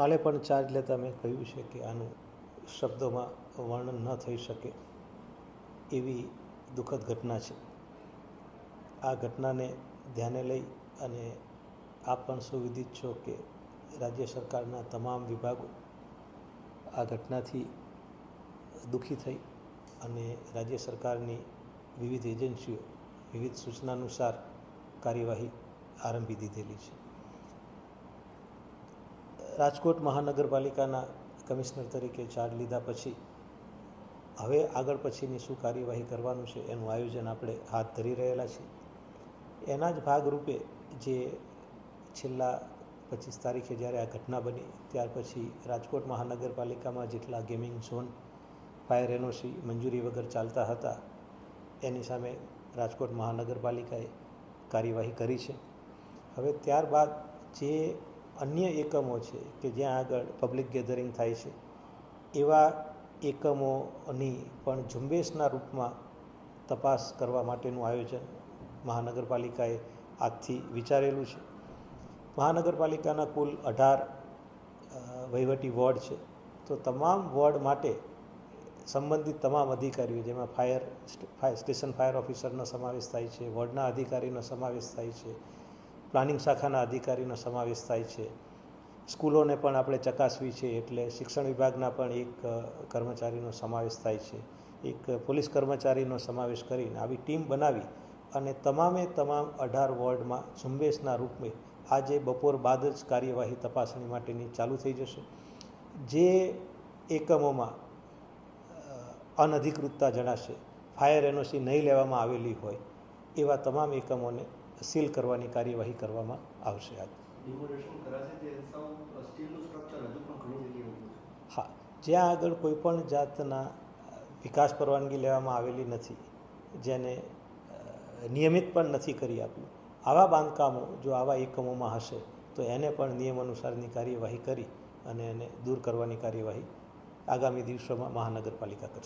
કાલે પણ ચાર્જ લેતા મેં કહ્યું છે કે આનું શબ્દોમાં વર્ણન ન થઈ શકે એવી દુઃખદ ઘટના છે. આ ઘટનાને ધ્યાને લઈ અને આપ પણ સુવિદિત છો કે રાજ્ય સરકારના તમામ વિભાગો આ ઘટનાથી દુઃખી થઈ અને રાજ્ય સરકારની વિવિધ એજન્સીઓ વિવિધ સૂચના અનુસાર કાર્યવાહી આરંભી દીધેલી છે. રાજકોટ મહાનગરપાલિકાના કમિશનર તરીકે ચાર્જ લીધા પછી, હવે આગળ પછીની શું કાર્યવાહી કરવાનું છે એનું આયોજન આપણે હાથ ધરી રહેલા છીએ. એના જ ભાગરૂપે જે છેલ્લા પચીસ તારીખે જ્યારે આ ઘટના બની, ત્યાર પછી રાજકોટ મહાનગરપાલિકામાં જેટલા ગેમિંગ ઝોન ફાયર એનઓસી મંજૂરી વગર ચાલતા હતા, એની સામે રાજકોટ મહાનગરપાલિકાએ કાર્યવાહી કરી છે. હવે ત્યારબાદ જે અન્ય એકમો છે કે જ્યાં આગળ પબ્લિક ગેધરિંગ થાય છે, એવા એકમોની પણ ઝુંબેશના રૂપમાં તપાસ કરવા માટેનું આયોજન મહાનગરપાલિકાએ આજથી વિચારેલું છે. મહાનગરપાલિકાના કુલ અઢાર વહીવટી વોર્ડ છે. તો તમામ વોર્ડ માટે સંબંધિત તમામ અધિકારીઓ, જેમાં ફાયર સ્ટેશન ફાયર ઓફિસરનો સમાવેશ થાય છે, વોર્ડના અધિકારીનો સમાવેશ થાય છે પ્લાનિંગ શાખાના અધિકારીનો સમાવેશ થાય છે. સ્કૂલોને પણ આપણે ચકાસવી છે, એટલે શિક્ષણ વિભાગના પણ એક કર્મચારીનો સમાવેશ થાય છે. એક પોલીસ કર્મચારીનો સમાવેશ કરીને આવી ટીમ બનાવી અને તમામે તમામ અઢાર વોર્ડમાં ઝુંબેશના રૂપે આજે બપોર બાદ જ કાર્યવાહી તપાસણી માટેની ચાલુ થઈ જશે. જે એકમોમાં અનધિકૃતતા જણાશે, ફાયર એનઓસી નહીં લેવામાં આવેલી હોય, એવા તમામ એકમોને સીલ કરવાની કાર્યવાહી કરવામાં આવશે આજે. હા જ્યાં આગળ કોઈપણ જાતના વિકાસ પરવાનગી લેવામાં આવેલી નથી જેને નિયમિત પણ નથી કરી આપ્યું આવા બાંધકામો જો આવા એકમોમાં હશે તો એને પણ નિયમ અનુસારની કાર્યવાહી કરી અને એને દૂર કરવાની કાર્યવાહી આગામી દિવસોમાં મહાનગરપાલિકા કરશે.